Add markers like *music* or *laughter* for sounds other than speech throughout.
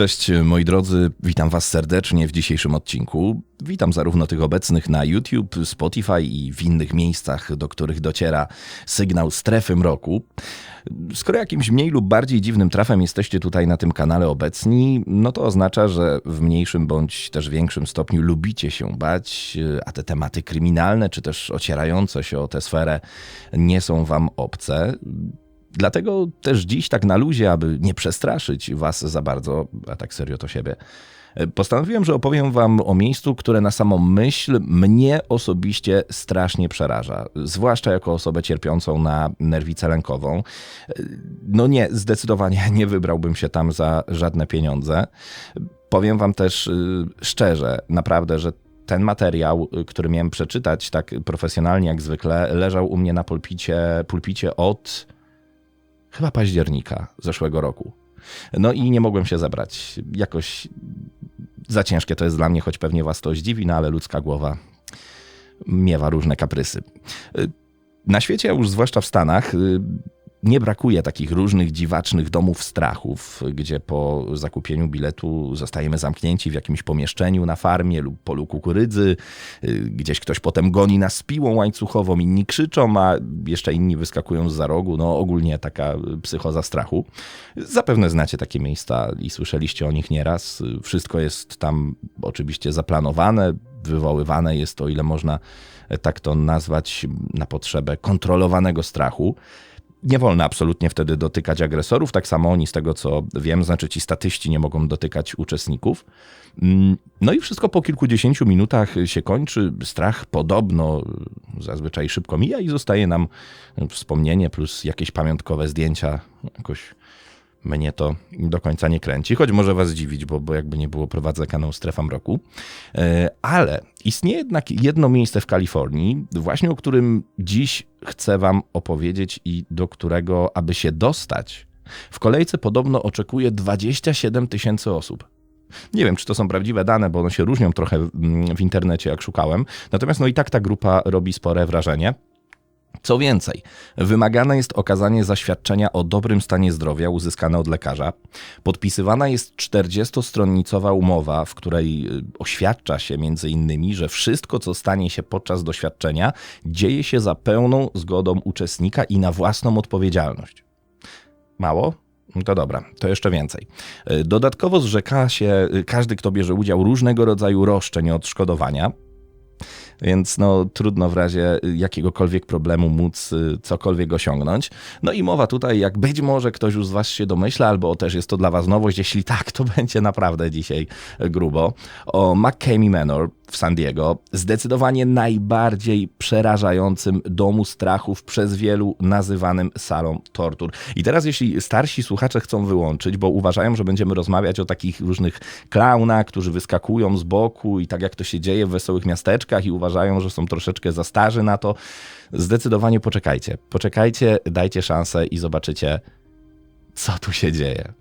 Cześć moi drodzy, witam Was serdecznie w dzisiejszym odcinku. Witam zarówno tych obecnych na YouTube, Spotify i w innych miejscach, do których dociera sygnał strefy mroku. Skoro jakimś mniej lub bardziej dziwnym trafem jesteście tutaj na tym kanale obecni, no to oznacza, że w mniejszym bądź też większym stopniu lubicie się bać, a te tematy kryminalne czy też ocierające się o tę sferę nie są Wam obce. Dlatego też dziś tak na luzie, aby nie przestraszyć was za bardzo, a tak serio to siebie, postanowiłem, że opowiem wam o miejscu, które na samą myśl mnie osobiście strasznie przeraża, zwłaszcza jako osobę cierpiącą na nerwicę lękową. No nie, zdecydowanie *laughs* nie wybrałbym się tam za żadne pieniądze. Powiem wam też y, szczerze, naprawdę, że ten materiał, który miałem przeczytać tak profesjonalnie jak zwykle, leżał u mnie na pulpicie, pulpicie od chyba października zeszłego roku. No i nie mogłem się zebrać. Jakoś za ciężkie to jest dla mnie, choć pewnie was to zdziwi, no ale ludzka głowa miewa różne kaprysy. Na świecie, już zwłaszcza w Stanach, nie brakuje takich różnych dziwacznych domów strachów, gdzie po zakupieniu biletu zostajemy zamknięci w jakimś pomieszczeniu na farmie lub polu kukurydzy. Gdzieś ktoś potem goni nas piłą łańcuchową, inni krzyczą, a jeszcze inni wyskakują z za rogu. No ogólnie taka psychoza strachu. Zapewne znacie takie miejsca i słyszeliście o nich nieraz. Wszystko jest tam oczywiście zaplanowane, wywoływane jest to, ile można tak to nazwać, na potrzebę kontrolowanego strachu. Nie wolno absolutnie wtedy dotykać agresorów, tak samo oni z tego co wiem, znaczy ci statyści nie mogą dotykać uczestników. Mm, no i wszystko po kilkudziesięciu minutach się kończy. Strach podobno zazwyczaj szybko mija i zostaje nam wspomnienie plus jakieś pamiątkowe zdjęcia, jakoś mnie to do końca nie kręci, choć może was dziwić, bo, bo jakby nie było prowadzę kanał Strefa Mroku. E, ale istnieje jednak jedno miejsce w Kalifornii, właśnie o którym dziś chcę wam opowiedzieć i do którego, aby się dostać, w kolejce podobno oczekuje 27 tysięcy osób. Nie wiem, czy to są prawdziwe dane, bo one się różnią trochę w internecie, jak szukałem. Natomiast no i tak ta grupa robi spore wrażenie. Co więcej, wymagane jest okazanie zaświadczenia o dobrym stanie zdrowia uzyskane od lekarza. Podpisywana jest 40-stronnicowa umowa, w której y, oświadcza się innymi, że wszystko, co stanie się podczas doświadczenia, dzieje się za pełną zgodą uczestnika i na własną odpowiedzialność. Mało? To dobra, to jeszcze więcej. Y, dodatkowo zrzeka się y, każdy, kto bierze udział różnego rodzaju roszczeń odszkodowania, więc no, trudno w razie jakiegokolwiek problemu móc y, cokolwiek osiągnąć. No i mowa tutaj, jak być może ktoś już z Was się domyśla, albo też jest to dla Was nowość, jeśli tak, to *laughs* będzie naprawdę dzisiaj grubo, o McCamey Manor w San Diego, zdecydowanie najbardziej przerażającym domu strachów przez wielu nazywanym salą tortur. I teraz jeśli starsi słuchacze chcą wyłączyć, bo uważają, że będziemy rozmawiać o takich różnych klaunach, którzy wyskakują z boku i tak jak to się dzieje w wesołych miasteczkach i uważają, że są troszeczkę za starzy na to, zdecydowanie poczekajcie. Poczekajcie, dajcie szansę i zobaczycie, co tu się dzieje.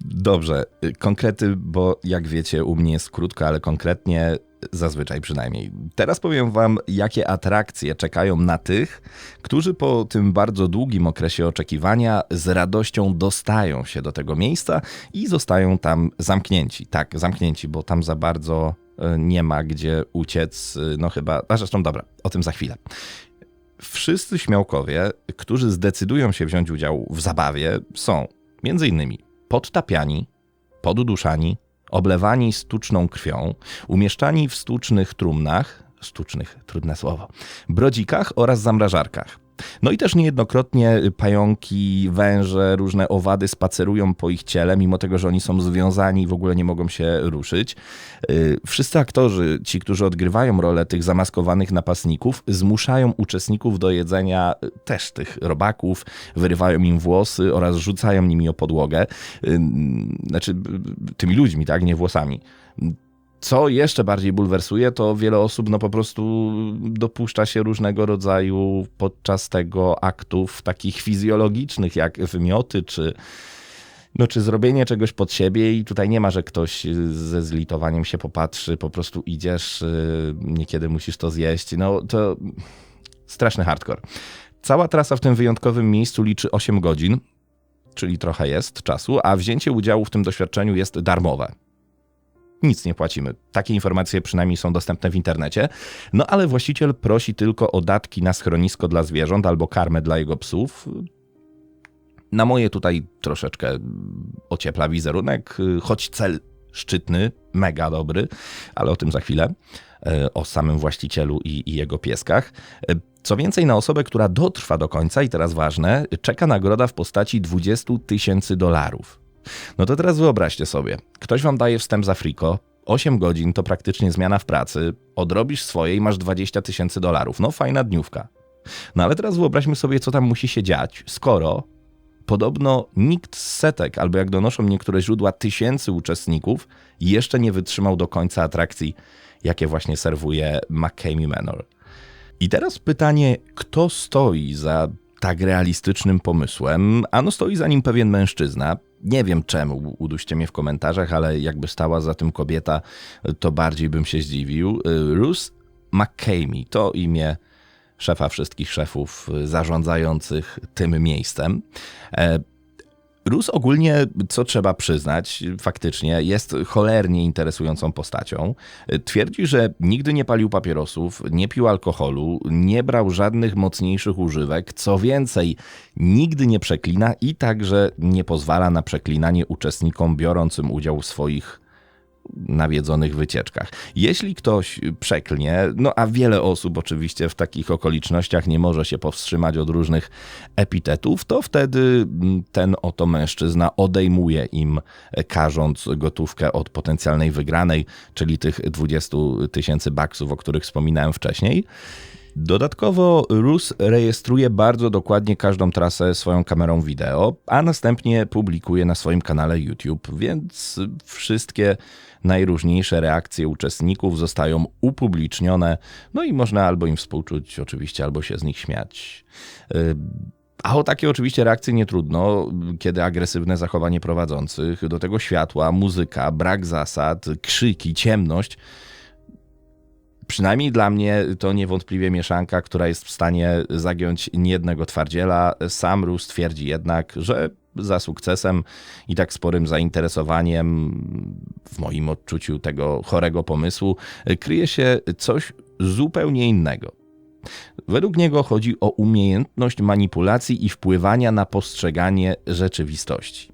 Dobrze, konkrety, bo jak wiecie, u mnie jest krótko, ale konkretnie Zazwyczaj przynajmniej. Teraz powiem Wam, jakie atrakcje czekają na tych, którzy po tym bardzo długim okresie oczekiwania z radością dostają się do tego miejsca i zostają tam zamknięci. Tak, zamknięci, bo tam za bardzo e, nie ma gdzie uciec. E, no chyba, a zresztą dobra, o tym za chwilę. Wszyscy śmiałkowie, którzy zdecydują się wziąć udział w zabawie, są innymi podtapiani, poduduszani, oblewani stuczną krwią, umieszczani w stucznych trumnach, stucznych, trudne słowo, brodzikach oraz zamrażarkach. No i też niejednokrotnie pająki, węże, różne owady spacerują po ich ciele, mimo tego, że oni są związani i w ogóle nie mogą się ruszyć. Y, wszyscy aktorzy, ci, którzy odgrywają rolę tych zamaskowanych napastników, zmuszają uczestników do jedzenia też tych robaków, wyrywają im włosy oraz rzucają nimi o podłogę. Y, znaczy, tymi ludźmi, tak, nie włosami. Co jeszcze bardziej bulwersuje, to wiele osób no po prostu dopuszcza się różnego rodzaju podczas tego aktów takich fizjologicznych, jak wymioty czy, no, czy zrobienie czegoś pod siebie i tutaj nie ma, że ktoś ze zlitowaniem się popatrzy, po prostu idziesz, y, niekiedy musisz to zjeść. No to straszny hardcore. Cała trasa w tym wyjątkowym miejscu liczy 8 godzin. czyli trochę jest czasu, a wzięcie udziału w tym doświadczeniu jest darmowe. Nic nie płacimy. Takie informacje przynajmniej są dostępne w internecie. No ale właściciel prosi tylko o datki na schronisko dla zwierząt albo karmę dla jego psów. Na moje tutaj troszeczkę ociepla wizerunek, choć cel szczytny, mega dobry, ale o tym za chwilę. E, o samym właścicielu i, i jego pieskach. E, co więcej, na osobę, która dotrwa do końca, i teraz ważne, czeka nagroda w postaci 20 tysięcy dolarów. No to teraz wyobraźcie sobie, ktoś wam daje wstęp za friko, 8 godzin to praktycznie zmiana w pracy, odrobisz swoje i masz 20 tysięcy dolarów. No fajna dniówka. No ale teraz wyobraźmy sobie, co tam musi się dziać, skoro podobno nikt z setek, albo jak donoszą niektóre źródła, tysięcy uczestników jeszcze nie wytrzymał do końca atrakcji, jakie właśnie serwuje McCamey Manor. I teraz pytanie, kto stoi za tak realistycznym pomysłem? Ano stoi za nim pewien mężczyzna. Nie wiem czemu, uduście mnie w komentarzach, ale jakby stała za tym kobieta, to bardziej bym się zdziwił. Ruth McCamey to imię szefa wszystkich szefów zarządzających tym miejscem. Rus ogólnie, co trzeba przyznać, faktycznie jest cholernie interesującą postacią. Twierdzi, że nigdy nie palił papierosów, nie pił alkoholu, nie brał żadnych mocniejszych używek. Co więcej, nigdy nie przeklina i także nie pozwala na przeklinanie uczestnikom biorącym udział w swoich nawiedzonych wycieczkach. Jeśli ktoś przeklnie, no a wiele osób oczywiście w takich okolicznościach nie może się powstrzymać od różnych epitetów, to wtedy ten oto mężczyzna odejmuje im, karząc gotówkę od potencjalnej wygranej, czyli tych 20 tysięcy baksów, o których wspominałem wcześniej. Dodatkowo RUS rejestruje bardzo dokładnie każdą trasę swoją kamerą wideo, a następnie publikuje na swoim kanale YouTube, więc wszystkie najróżniejsze reakcje uczestników zostają upublicznione, no i można albo im współczuć, oczywiście, albo się z nich śmiać. Y, a o takie oczywiście reakcje nie trudno, kiedy agresywne zachowanie prowadzących, do tego światła, muzyka, brak zasad, krzyki, ciemność przynajmniej dla mnie to niewątpliwie mieszanka, która jest w stanie zagiąć niejednego twardziela. Sam Rus twierdzi jednak, że za sukcesem i tak sporym zainteresowaniem, w moim odczuciu tego chorego pomysłu, kryje się coś zupełnie innego. Według niego chodzi o umiejętność manipulacji i wpływania na postrzeganie rzeczywistości.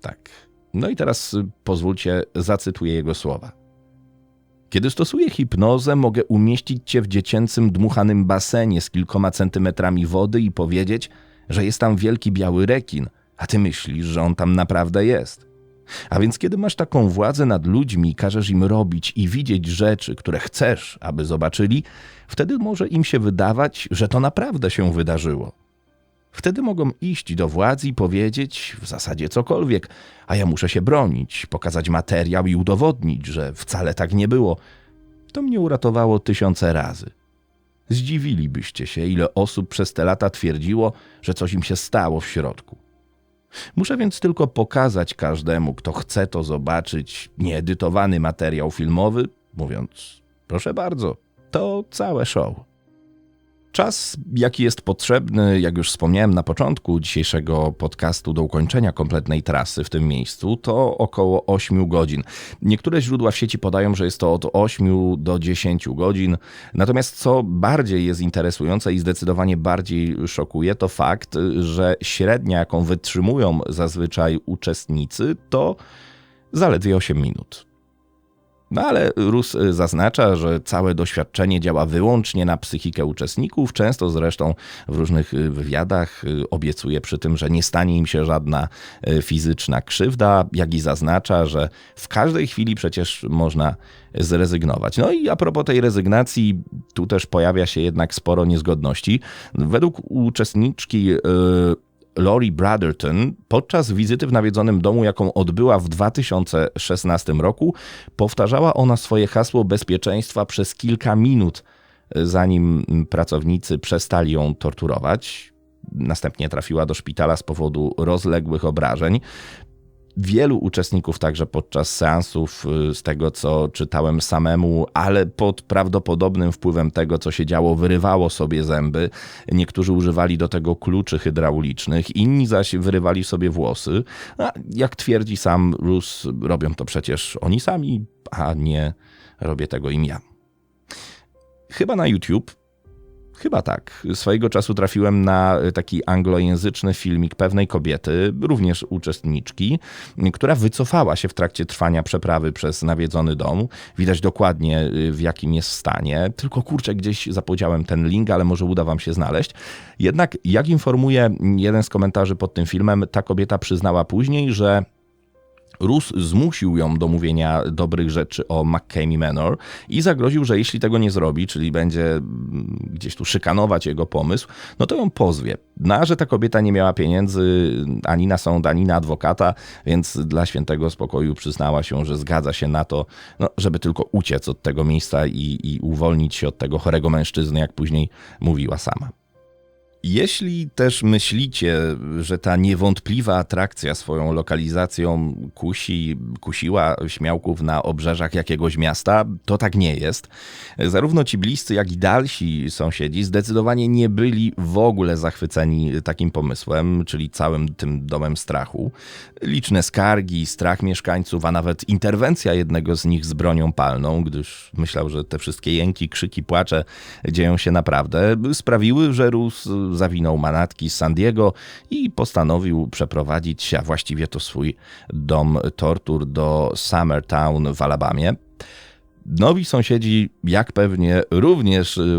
Tak. No i teraz pozwólcie, zacytuję jego słowa. Kiedy stosuję hipnozę, mogę umieścić cię w dziecięcym dmuchanym basenie z kilkoma centymetrami wody i powiedzieć, że jest tam wielki biały rekin, a ty myślisz, że on tam naprawdę jest. A więc kiedy masz taką władzę nad ludźmi każesz im robić i widzieć rzeczy, które chcesz, aby zobaczyli, wtedy może im się wydawać, że to naprawdę się wydarzyło. Wtedy mogą iść do władzy i powiedzieć w zasadzie cokolwiek, a ja muszę się bronić, pokazać materiał i udowodnić, że wcale tak nie było. To mnie uratowało tysiące razy. Zdziwilibyście się, ile osób przez te lata twierdziło, że coś im się stało w środku. Muszę więc tylko pokazać każdemu, kto chce to zobaczyć, nieedytowany materiał filmowy, mówiąc: Proszę bardzo, to całe show. Czas, jaki jest potrzebny, jak już wspomniałem na początku dzisiejszego podcastu, do ukończenia kompletnej trasy w tym miejscu, to około 8 godzin. Niektóre źródła w sieci podają, że jest to od 8 do 10 godzin. Natomiast co bardziej jest interesujące i zdecydowanie bardziej szokuje, to fakt, że średnia, jaką wytrzymują zazwyczaj uczestnicy, to zaledwie 8 minut. No ale Rus y, zaznacza, że całe doświadczenie działa wyłącznie na psychikę uczestników. Często zresztą w różnych y, wywiadach y, obiecuje przy tym, że nie stanie im się żadna fizyczna krzywda, jak i zaznacza, że w każdej chwili przecież można zrezygnować. No i a propos tej rezygnacji, tu też pojawia się jednak sporo niezgodności. Według uczestniczki Lori Brotherton podczas wizyty w nawiedzonym domu, jaką odbyła w 2016 roku, powtarzała ona swoje hasło bezpieczeństwa przez kilka minut, zanim pracownicy przestali ją torturować. Następnie trafiła do szpitala z powodu rozległych obrażeń. Wielu uczestników także podczas seansów, y, z tego co czytałem samemu, ale pod prawdopodobnym wpływem tego, co się działo, wyrywało sobie zęby. Niektórzy używali do tego kluczy hydraulicznych, inni zaś wyrywali sobie włosy. A jak twierdzi sam Rus, robią to przecież oni sami, a nie robię tego im ja. Chyba na YouTube Chyba tak. Swojego czasu trafiłem na taki anglojęzyczny filmik pewnej kobiety, również uczestniczki, która wycofała się w trakcie trwania przeprawy przez nawiedzony dom. Widać dokładnie w jakim jest stanie. Tylko kurczę, gdzieś zapodziałem ten link, ale może uda wam się znaleźć. Jednak, jak informuje jeden z komentarzy pod tym filmem, ta kobieta przyznała później, że Rus zmusił ją do mówienia dobrych rzeczy o McCamey Manor i zagroził, że jeśli tego nie zrobi, czyli będzie mm, gdzieś tu szykanować jego pomysł, no to ją pozwie. Na, no, że ta kobieta nie miała pieniędzy ani na sąd, ani na adwokata, więc dla świętego spokoju przyznała się, że zgadza się na to, no, żeby tylko uciec od tego miejsca i, i uwolnić się od tego chorego mężczyzny, jak później mówiła sama. Jeśli też myślicie, że ta niewątpliwa atrakcja swoją lokalizacją kusi, kusiła śmiałków na obrzeżach jakiegoś miasta, to tak nie jest. Zarówno ci bliscy, jak i dalsi sąsiedzi zdecydowanie nie byli w ogóle zachwyceni takim pomysłem, czyli całym tym domem strachu. Liczne skargi, strach mieszkańców, a nawet interwencja jednego z nich z bronią palną, gdyż myślał, że te wszystkie jęki, krzyki, płacze dzieją się naprawdę, sprawiły, że rósł zawinął manatki z San Diego i postanowił przeprowadzić a właściwie to swój dom tortur do Summertown w Alabamie. Nowi sąsiedzi, jak pewnie również y,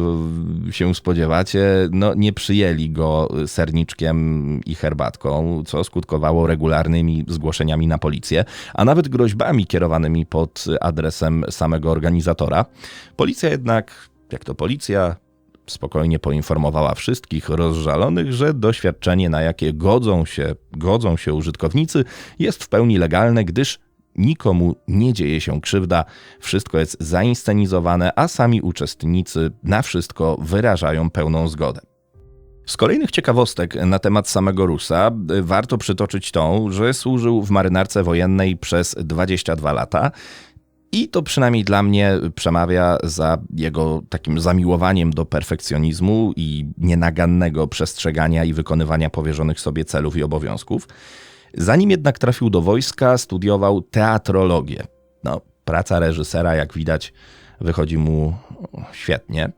się spodziewacie, no nie przyjęli go serniczkiem i herbatką, co skutkowało regularnymi zgłoszeniami na policję, a nawet groźbami kierowanymi pod adresem samego organizatora. Policja jednak, jak to policja, spokojnie poinformowała wszystkich rozżalonych, że doświadczenie, na jakie godzą się, godzą się użytkownicy, jest w pełni legalne, gdyż nikomu nie dzieje się krzywda, wszystko jest zainscenizowane, a sami uczestnicy na wszystko wyrażają pełną zgodę. Z kolejnych ciekawostek na temat samego Rusa warto przytoczyć tą, że służył w marynarce wojennej przez 22 lata i to przynajmniej dla mnie przemawia za jego takim zamiłowaniem do perfekcjonizmu i nienagannego przestrzegania i wykonywania powierzonych sobie celów i obowiązków. Zanim jednak trafił do wojska, studiował teatrologię. No, praca reżysera, jak widać, wychodzi mu świetnie.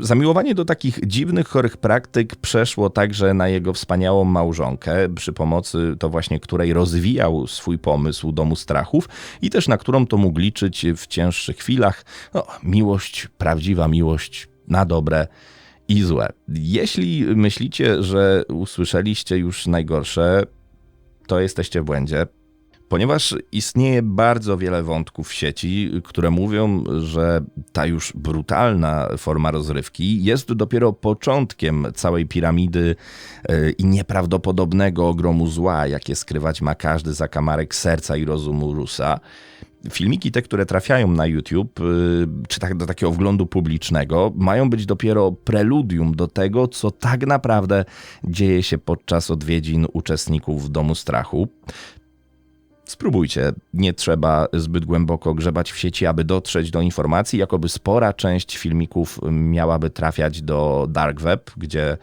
Zamiłowanie do takich dziwnych, chorych praktyk przeszło także na jego wspaniałą małżonkę, przy pomocy to właśnie której rozwijał swój pomysł domu strachów i też na którą to mógł liczyć w cięższych chwilach. No, miłość, prawdziwa miłość na dobre i złe. Jeśli myślicie, że usłyszeliście już najgorsze, to jesteście w błędzie ponieważ istnieje bardzo wiele wątków w sieci, które mówią, że ta już brutalna forma rozrywki jest dopiero początkiem całej piramidy e, i nieprawdopodobnego ogromu zła, jakie skrywać ma każdy zakamarek serca i rozumu Rusa. Filmiki te, które trafiają na YouTube, e, czy tak do takiego wglądu publicznego, mają być dopiero preludium do tego, co tak naprawdę dzieje się podczas odwiedzin uczestników Domu Strachu. Spróbujcie. Nie trzeba zbyt głęboko grzebać w sieci, aby dotrzeć do informacji, jakoby spora część filmików miałaby trafiać do dark web, gdzie e,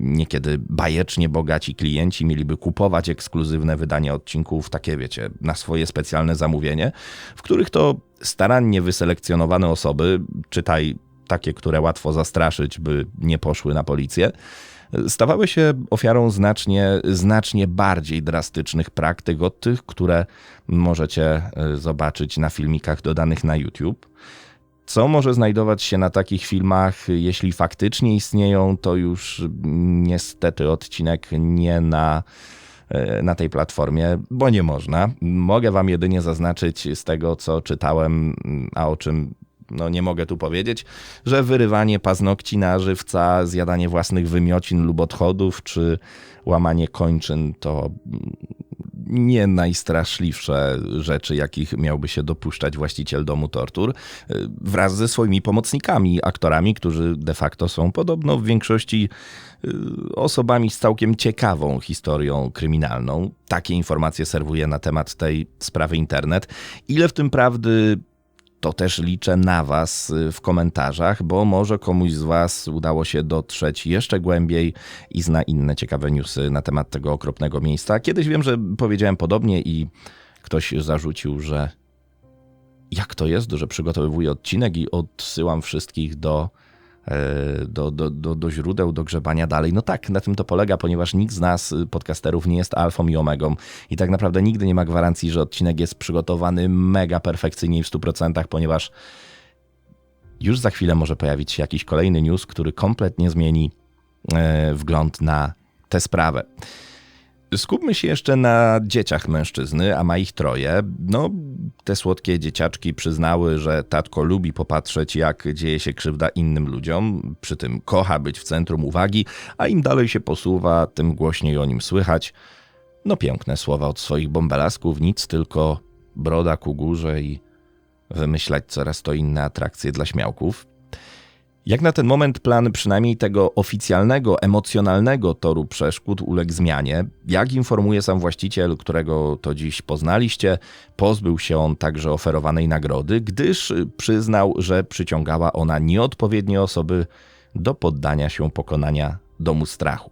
niekiedy bajecznie bogaci klienci mieliby kupować ekskluzywne wydania odcinków, takie wiecie, na swoje specjalne zamówienie, w których to starannie wyselekcjonowane osoby, czytaj takie, które łatwo zastraszyć, by nie poszły na policję, stawały się ofiarą znacznie, znacznie bardziej drastycznych praktyk od tych, które możecie e, zobaczyć na filmikach dodanych na YouTube. Co może znajdować się na takich filmach, jeśli faktycznie istnieją, to już niestety odcinek nie na, e, na tej platformie, bo nie można. Mogę Wam jedynie zaznaczyć z tego, co czytałem, a o czym no nie mogę tu powiedzieć, że wyrywanie paznokci na żywca, zjadanie własnych wymiocin lub odchodów, czy łamanie kończyn to nie najstraszliwsze rzeczy, jakich miałby się dopuszczać właściciel domu tortur, y, wraz ze swoimi pomocnikami, aktorami, którzy de facto są podobno w większości y, osobami z całkiem ciekawą historią kryminalną. Takie informacje serwuje na temat tej sprawy internet. Ile w tym prawdy to też liczę na Was y, w komentarzach, bo może komuś z Was udało się dotrzeć jeszcze głębiej i zna inne ciekawe newsy na temat tego okropnego miejsca. Kiedyś wiem, że powiedziałem podobnie i ktoś zarzucił, że jak to jest, że przygotowuję odcinek i odsyłam wszystkich do do, do, do, do źródeł, do grzebania dalej. No tak, na tym to polega, ponieważ nikt z nas, y, podcasterów, nie jest alfą i omegą i tak naprawdę nigdy nie ma gwarancji, że odcinek jest przygotowany mega perfekcyjnie w 100%, ponieważ już za chwilę może pojawić się jakiś kolejny news, który kompletnie zmieni e, wgląd na tę sprawę. Skupmy się jeszcze na dzieciach mężczyzny, a ma ich troje. No, te słodkie dzieciaczki przyznały, że tatko lubi popatrzeć, jak dzieje się krzywda innym ludziom, przy tym kocha być w centrum uwagi, a im dalej się posuwa, tym głośniej o nim słychać. No, piękne słowa od swoich bąbelasków, nic tylko broda ku górze i wymyślać coraz to inne atrakcje dla śmiałków. Jak na ten moment plan przynajmniej tego oficjalnego, emocjonalnego toru przeszkód uległ zmianie? Jak informuje sam właściciel, którego to dziś poznaliście, pozbył się on także oferowanej nagrody, gdyż przyznał, że przyciągała ona nieodpowiednie osoby do poddania się pokonania domu strachu.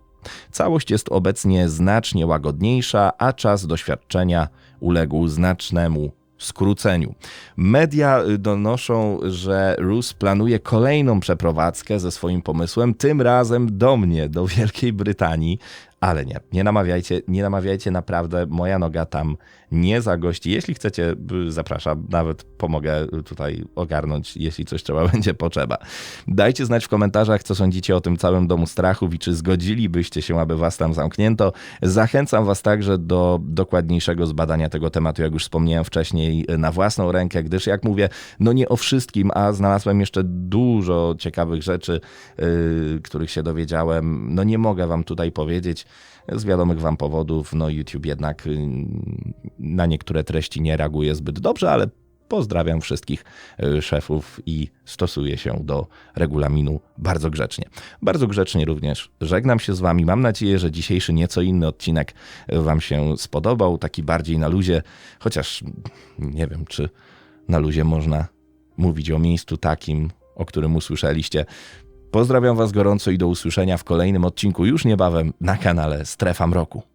Całość jest obecnie znacznie łagodniejsza, a czas doświadczenia uległ znacznemu skróceniu. Media y, donoszą, że Rus planuje kolejną przeprowadzkę ze swoim pomysłem, tym razem do mnie, do Wielkiej Brytanii, ale nie, nie namawiajcie, nie namawiajcie naprawdę, moja noga tam nie zagości. Jeśli chcecie, zapraszam, nawet pomogę tutaj ogarnąć, jeśli coś trzeba *laughs* będzie potrzeba. Dajcie znać w komentarzach, co sądzicie o tym całym domu strachów i czy zgodzilibyście się, aby was tam zamknięto. Zachęcam was także do dokładniejszego zbadania tego tematu, jak już wspomniałem wcześniej, na własną rękę, gdyż jak mówię, no nie o wszystkim, a znalazłem jeszcze dużo ciekawych rzeczy, yy, których się dowiedziałem. No nie mogę wam tutaj powiedzieć z wiadomych wam powodów. No YouTube jednak yy, na niektóre treści nie reaguje zbyt dobrze, ale pozdrawiam wszystkich e, szefów i stosuję się do regulaminu bardzo grzecznie. Bardzo grzecznie również żegnam się z wami. Mam nadzieję, że dzisiejszy nieco inny odcinek wam się spodobał, taki bardziej na luzie, chociaż nie wiem, czy na luzie można mówić o miejscu takim, o którym usłyszeliście. Pozdrawiam Was gorąco i do usłyszenia w kolejnym odcinku już niebawem na kanale Strefa Mroku.